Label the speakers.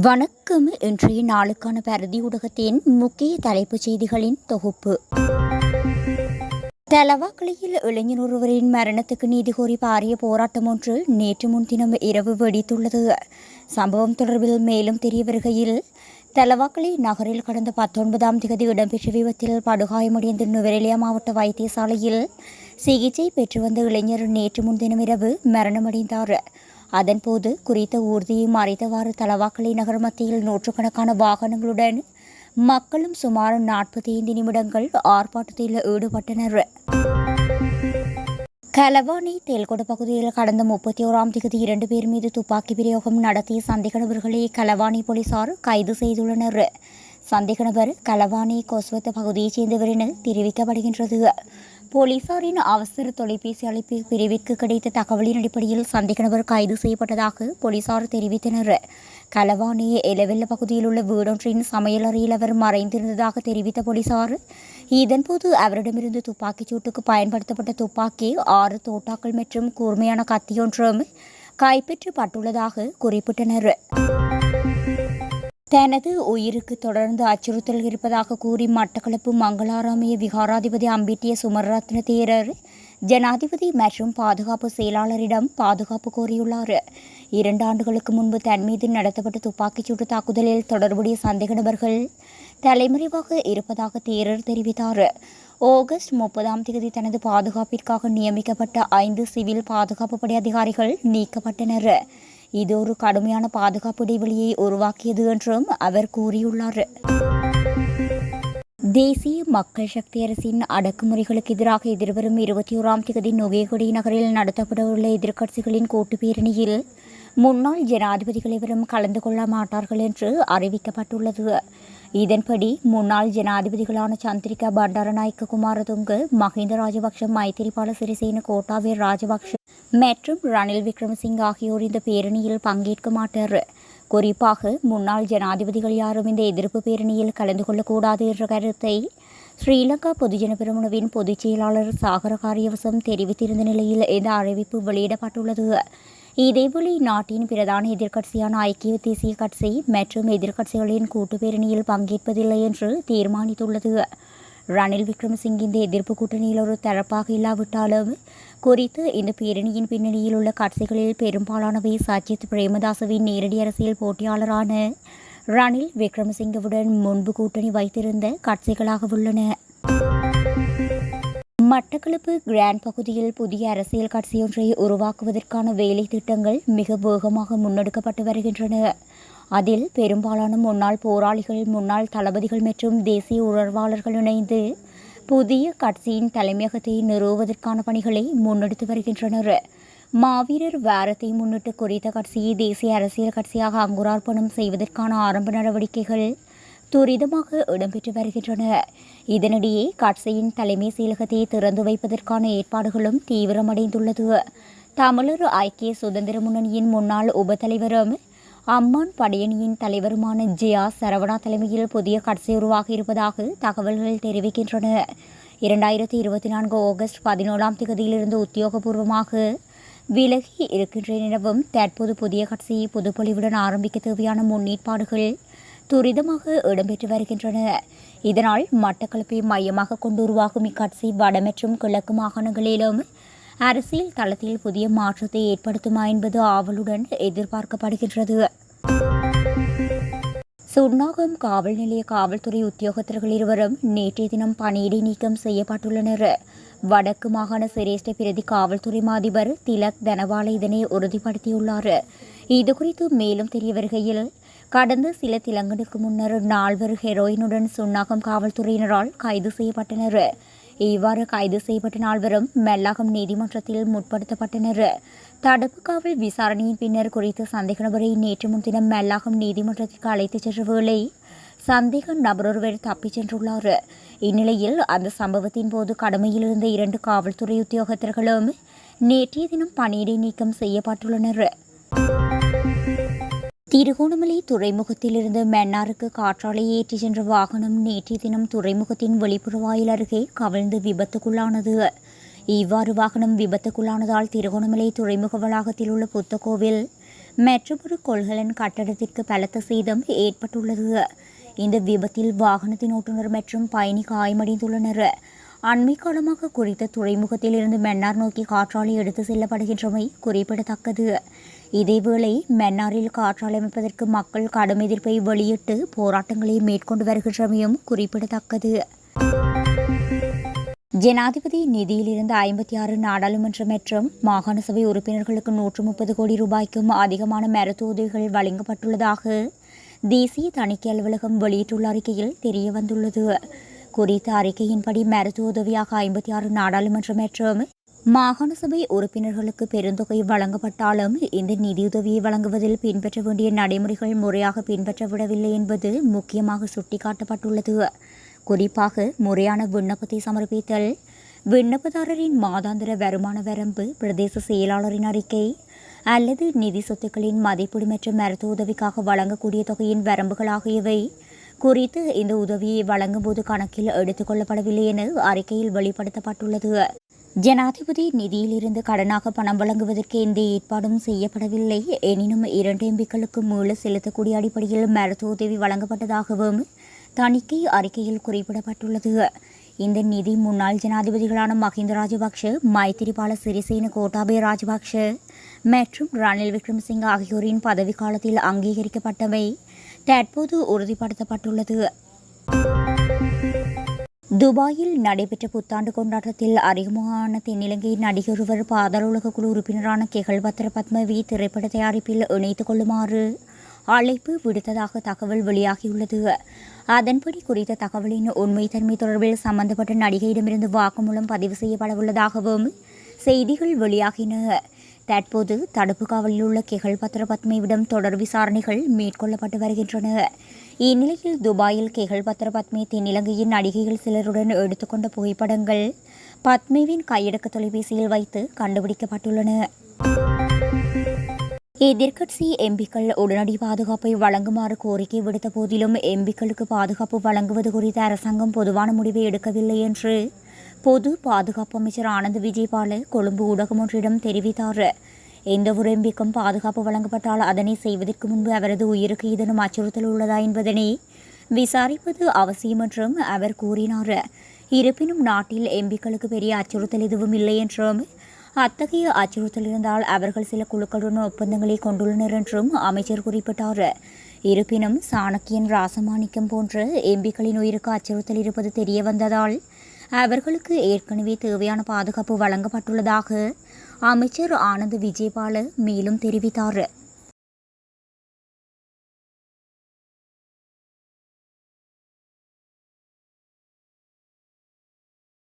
Speaker 1: வணக்கம் இன்றைய நாளுக்கான பரதி ஊடகத்தின் முக்கிய தலைப்புச் செய்திகளின் தொகுப்பு. தலவாக்கலியில் இளைஞர் ஒருவரின் மரணத்துக்கு நீதி கோரி பாரிய போராட்டம் ஒன்று நேற்று முன்தினம் இரவு வெடித்துள்ளது. சம்பவம் தொடர்பில் மேலும் தெரிய வருகையில் தலவாக்கலி நகரில் கடந்த பத்தொன்பதாம் தேதி இடம்பெற்ற விபத்தில் படுகாயமடைந்த நுவரெலியா மாவட்ட வைத்தியசாலையில் சிகிச்சை பெற்று வந்த இளைஞர் நேற்று முன்தினம் இரவு மரணமடைந்தார். அதன்போது குறித்த ஊர்தியை மறைத்தவாறு தலவாக்கலை நகர் மத்தியில் நூற்றுக்கணக்கான வாகனங்களுடன் மக்களும் சுமார் நாற்பத்தி ஐந்து நிமிடங்கள் ஆர்ப்பாட்டத்தில் ஈடுபட்டனர். கலவானி தேல்கொடு பகுதியில் கடந்த முப்பத்தி ஓராம் தேதி இரண்டு பேர் மீது துப்பாக்கி பிரயோகம் நடத்திய சந்தேக நபர்களை கலவானி போலீசார் கைது செய்துள்ளனர். சந்தேக நபர் கலவானி கொஸ்வத்த பகுதியைச் சேர்ந்தவர் என தெரிவிக்கப்படுகின்றது. போலீசாரின் அவசர தொலைபேசி அழைப்பு பிரிவிற்கு கிடைத்த தகவலின் அடிப்படையில் சந்தேக நபர் கைது செய்யப்பட்டதாக போலீசார் தெரிவித்தனர். கலவானி எலவெல்ல பகுதியில் உள்ள வீடொன்றின் சமையலறையில் அவர் மறைந்திருந்ததாக தெரிவித்த போலீசார் இதன்போது அவரிடமிருந்து துப்பாக்கிச் சூட்டுக்கு பயன்படுத்தப்பட்ட துப்பாக்கி ஆறு தோட்டாக்கள் மற்றும் கூர்மையான கத்தியொன்றும் கைப்பற்றப்பட்டுள்ளதாக குறிப்பிட்டனர். தனது உயிருக்கு தொடர்ந்து அச்சுறுத்தல் இருப்பதாக கூறி மட்டக்களப்பு மங்களாராமிய விகாராதிபதி அம்பிட்டிய சுமரத்ன தேரர் ஜனாதிபதி மற்றும் பாதுகாப்பு செயலாளரிடம் பாதுகாப்பு கோரியுள்ளார். இரண்டு ஆண்டுகளுக்கு முன்பு தன் மீது நடத்தப்பட்ட துப்பாக்கிச்சூடு தாக்குதலில் தொடர்புடைய சந்தேக நபர்கள் தலைமறைவாக இருப்பதாக தேரர் தெரிவித்தார். ஆகஸ்ட் முப்பதாம் தேதி தனது பாதுகாப்பிற்காக நியமிக்கப்பட்ட ஐந்து சிவில் பாதுகாப்பு படை அதிகாரிகள் நீக்கப்பட்டனர். இது ஒரு கடுமையான பாதுகாப்பு இடைவெளியை உருவாக்கியது என்றும் அவர் கூறியுள்ளார். தேசிய மக்கள் சக்தி அரசின் அடக்குமுறைகளுக்கு எதிராக எதிர்வரும் இருபத்தி ஓராம் தேதி நுகேகுடி நகரில் நடத்தப்படவுள்ள எதிர்க்கட்சிகளின் கூட்டு பேரணியில் முன்னாள் ஜனாதிபதிகள் எவரும் கலந்து கொள்ள மாட்டார்கள் என்று அறிவிக்கப்பட்டுள்ளது. இதன்படி முன்னாள் ஜனாதிபதிகளான சந்திரிகா பண்டாரநாயக்க குமாரதுங்க மஹிந்த ராஜபக்ஷ மைத்திரிபால சிறிசேன கோட்டாபய ராஜபக்ஷ மற்றும் ரணில் விக்ரமசிங் ஆகியோர் இந்த பேரணியில் பங்கேற்க மாட்டார். குறிப்பாக முன்னாள் ஜனாதிபதிகள் யாரும் இந்த எதிர்ப்பு பேரணியில் கலந்து கொள்ளக்கூடாது என்ற கருத்தை ஸ்ரீலங்கா பொதுஜன பெருமுனவின் பொதுச் செயலாளர் சாகர காரியவசம் தெரிவித்திருந்த நிலையில் இந்த அறிவிப்பு வெளியிடப்பட்டுள்ளது. இதேவேளை நாட்டின் பிரதான எதிர்க்கட்சியான ஐக்கிய தேசிய கட்சி மற்றும் எதிர்க்கட்சிகளின் கூட்டு பேரணியில் பங்கேற்பதில்லை என்று தீர்மானித்துள்ளது. ரணில் விக்ரமசிங் இந்த எதிர்ப்பு கூட்டணியில் ஒரு தரப்பாக இல்லாவிட்டாலும் குறித்து இந்த பேரணியின் பின்னணியில் உள்ள கட்சிகளில் பெரும்பாலானவை சஜித் பிரேமதாசவின் நேரடி அரசியல் போட்டியாளரான ரணில் விக்ரமசிங்கவுடன் முன்பு கூட்டணி வைத்திருந்த கட்சிகளாக உள்ளன. மட்டக்களப்பு கிராண்ட் பகுதியில் புதிய அரசியல் கட்சியொன்றை உருவாக்குவதற்கான வேலை திட்டங்கள் மிக வேகமாக முன்னெடுக்கப்பட்டு வருகின்றன. அதில் பெரும்பாலான முன்னாள் போராளிகள் முன்னாள் தளபதிகள் மற்றும் தேசிய உணர்வாளர்கள் இணைந்து புதிய கட்சியின் தலைமையகத்தை நிறுவுவதற்கான பணிகளை முன்னெடுத்து வருகின்றனர். மாவீரர் வாரத்தை முன்னிட்டு குறித்த கட்சியை தேசிய அரசியல் கட்சியாக அங்குரார்ப்பணம் செய்வதற்கான ஆரம்ப நடவடிக்கைகள் துரிதமாக இடம்பெற்று வருகின்றன. இதனிடையே கட்சியின் தலைமை செயலகத்தை திறந்து வைப்பதற்கான ஏற்பாடுகளும் தீவிரமடைந்துள்ளது. தமிழர் ஐக்கிய சுதந்திர முன்னணியின் முன்னாள் உபத்தலைவரும் அம்மான் படையணியின் தலைவருமான ஜியா சரவணா தலைமையில் புதிய கட்சி உருவாகி இருப்பதாக தகவல்கள் தெரிவிக்கின்றன. இரண்டாயிரத்தி இருபத்தி நான்கு ஆகஸ்ட் பதினோராம் தேதியிலிருந்து உத்தியோகபூர்வமாக விலகி இருக்கின்ற எனவும் தற்போது புதிய கட்சியை பொதுப்பொழிவுடன் ஆரம்பிக்க தேவையான முன்னேற்பாடுகள் துரிதமாக இடம்பெற்று வருகின்றன. இதனால் மட்டக்களப்பை மையமாக கொண்டு உருவாகும் இக்காட்சி வட மற்றும் கிழக்கு மாகாணங்களிலும் அரசியல் தளத்தில் புதிய மாற்றத்தை ஏற்படுத்துமா என்பது ஆவலுடன் எதிர்பார்க்கப்படுகின்றது. சுண்ணாகம் காவல் நிலைய காவல்துறை உத்தியோகத்தர்கள் இருவரும் நேற்றைய தினம் பணியிடை நீக்கம் செய்யப்பட்டுள்ளனர். வடக்கு மாகாண சிரேஷ்ட பிரதி காவல்துறை மாதிபர் திலக் தனவால இதனை உறுதிப்படுத்தியுள்ளார். இதுகுறித்து மேலும் தெரிய வருகையில் கடந்த சில திலங்கனுக்கு முன்னர் நால்வர் ஹெரோயினுடன் சுன்னாகம் காவல்துறையினரால் கைது செய்யப்பட்டனர். இவ்வாறு கைது செய்யப்பட்ட நால்வரும் மெல்லாகம் நீதிமன்றத்தில் முற்படுத்தப்பட்டனர். தடுப்பு காவல் விசாரணையின் பின்னர் குறித்த சந்தேக நபரை நேற்று முன்தினம் மெல்லாகம் நீதிமன்றத்திற்கு அழைத்துச் சென்ற வேளை சந்தேக நபரொருவர் தப்பிச் சென்றுள்ளார். இந்நிலையில் அந்த சம்பவத்தின் போது கடமையில் இருந்த இரண்டு காவல்துறை உத்தியோகத்தர்களும் நேற்றைய தினம் பணியிடை நீக்கம் செய்யப்பட்டுள்ளனர். திருகோணமலை துறைமுகத்திலிருந்து மன்னாருக்கு காற்றாலை ஏற்றிச் சென்ற வாகனம் நேற்றைய தினம் துறைமுகத்தின் வெளிப்புற வாயில் அருகே கவிழ்ந்து விபத்துக்குள்ளானது. இவ்வாறு வாகனம் விபத்துக்குள்ளானதால் திருகோணமலை துறைமுக வளாகத்தில் உள்ள புத்தகோவில் மற்றொரு கொள்கலன் கட்டடத்திற்கு பலத்த சேதம் ஏற்பட்டுள்ளது. இந்த விபத்தில் வாகனத்தின் ஓட்டுநர் மற்றும் பயணி காயமடைந்துள்ளனர். அண்மை காலமாக குறித்த துறைமுகத்தில் இருந்து மன்னார் நோக்கி காற்றாலை எடுத்து செல்லப்படுகின்றமை குறிப்பிடத்தக்கது. இதேவேளை மன்னாரில் காற்றாலை அமைப்பதற்கு மக்கள் கடும் எதிர்ப்பை வெளியிட்டு போராட்டங்களை மேற்கொண்டு வருகின்றமையும் குறிப்பிடத்தக்கது. ஜனாதிபதி நிதியிலிருந்து ஐம்பத்தி ஆறு நாடாளுமன்ற மற்றும் மாகாண சபை உறுப்பினர்களுக்கு நூற்று முப்பது கோடி ரூபாய்க்கும் அதிகமான மருத்துவ உதவிகள் வழங்கப்பட்டுள்ளதாக தேசிய தணிக்கை அலுவலகம் வெளியிட்டுள்ள அறிக்கையில் தெரியவந்துள்ளது. குறித்த அறிக்கையின்படி மருத்துவ உதவியாக ஐம்பத்தி ஆறு நாடாளுமன்ற மற்றும் மாகாண சபை உறுப்பினர்களுக்கு பெருந்தொகை வழங்கப்பட்டாலும் இந்த நிதியுதவியை வழங்குவதில் பின்பற்ற வேண்டிய நடைமுறைகள் முறையாக பின்பற்றப்படவில்லை என்பது முக்கியமாக சுட்டிக்காட்டப்பட்டுள்ளது. குறிப்பாக முறையான விண்ணப்பத்தை சமர்ப்பித்தல் விண்ணப்பதாரரின் மாதாந்திர வருமான வரம்பு பிரதேச செயலாளரின் அறிக்கை அல்லது நிதி சொத்துக்களின் மதிப்பீடு மற்றும் மருத்துவ உதவிக்காக வழங்கக்கூடிய தொகையின் வரம்புகள் ஆகியவை குறித்து இந்த உதவியை வழங்கும்போது கணக்கில் எடுத்துக்கொள்ளப்படவில்லை என அறிக்கையில் வெளிப்படுத்தப்பட்டுள்ளது. ஜனாதிபதி நிதியிலிருந்து கடனாக பணம் வழங்குவதற்கு எந்த ஏற்பாடும் செய்யப்படவில்லை. எனினும் இரண்டு எம்பிக்களுக்கு மீள செலுத்தக்கூடிய அடிப்படையில் மருத்துவ உதவி வழங்கப்பட்டதாகவும் தணிக்கை அறிக்கையில் குறிப்பிடப்பட்டுள்ளது. இந்த நிதி முன்னாள் ஜனாதிபதிகளான மஹிந்த ராஜபக்ஷ மைத்திரிபால சிறிசேன கோட்டாபய ராஜபக்ஷ மற்றும் ரணில் விக்ரமசிங்க ஆகியோரின் பதவிக்காலத்தில் அங்கீகரிக்கப்பட்டவை தற்போது உறுதிப்படுத்தப்பட்டுள்ளது. துபாயில் நடைபெற்ற புத்தாண்டு கொண்டாட்டத்தில் அறிமுகமான தென்னிலங்கையின் நடிகர் பாதாள உலக குழு உறுப்பினரான கெகல் பத்ர பத்மவி திரைப்பட தயாரிப்பில் இணைத்துக் கொள்ளுமாறு அழைப்பு விடுத்ததாக தகவல் வெளியாகியுள்ளது. அதன்படி குறித்த தகவலின் உண்மைத்தன்மை தொடர்பில் சம்பந்தப்பட்ட நடிகையிடமிருந்து வாக்குமூலம் பதிவு செய்யப்படவுள்ளதாகவும் செய்திகள் வெளியாகின. தற்போது தடுப்பு காவலில் உள்ள கெகல் பத்ர தொடர் விசாரணைகள் மேற்கொள்ளப்பட்டு வருகின்றன. இந்நிலையில் துபாயில் கெகல் பத்ர பத்மே தென்னிலங்கையின் நடிகைகள் சிலருடன் எடுத்துக்கொண்ட புகைப்படங்கள் பத்மேவின் கையடக்க தொலைபேசியில் வைத்து கண்டுபிடிக்கப்பட்டுள்ளன. எதிர்க்கட்சி எம்பிக்கள் உடனடி பாதுகாப்பை வழங்குமாறு கோரிக்கை விடுத்த போதிலும் எம்பிக்களுக்கு பாதுகாப்பு வழங்குவது குறித்த அரசாங்கம் பொதுவான முடிவை எடுக்கவில்லை என்று பொது பாதுகாப்பு அமைச்சர் ஆனந்த் விஜயபால கொழும்பு ஊடகம் ஒன்றிடம் தெரிவித்தார். எந்த ஒரு எம்பிக்கும் பாதுகாப்பு வழங்கப்பட்டால் அதனை செய்வதற்கு முன்பு அவரது உயிருக்கு இதனும் அச்சுறுத்தல் உள்ளதா என்பதனை விசாரிப்பது அவசியம் என்றும் அவர் கூறினார். இருப்பினும் நாட்டில் எம்பிக்களுக்கு பெரிய அச்சுறுத்தல் எதுவும் இல்லை என்றும் அத்தகைய அச்சுறுத்தல் இருந்தால் அவர்கள் சில குழுக்களுடன் ஒப்பந்தங்களை கொண்டுள்ளனர் என்றும் அமைச்சர் குறிப்பிட்டார். இருப்பினும் சாணக்கியன் ராசமாணிக்கம் போன்ற எம்பிக்களின் உயிருக்கு அச்சுறுத்தல் இருப்பது தெரிய வந்ததால் அவர்களுக்கு ஏற்கனவே தேவையான பாதுகாப்பு வழங்கப்பட்டுள்ளதாக அமைச்சர் ஆனந்த் விஜயபால மேலும் தெரிவித்தார்.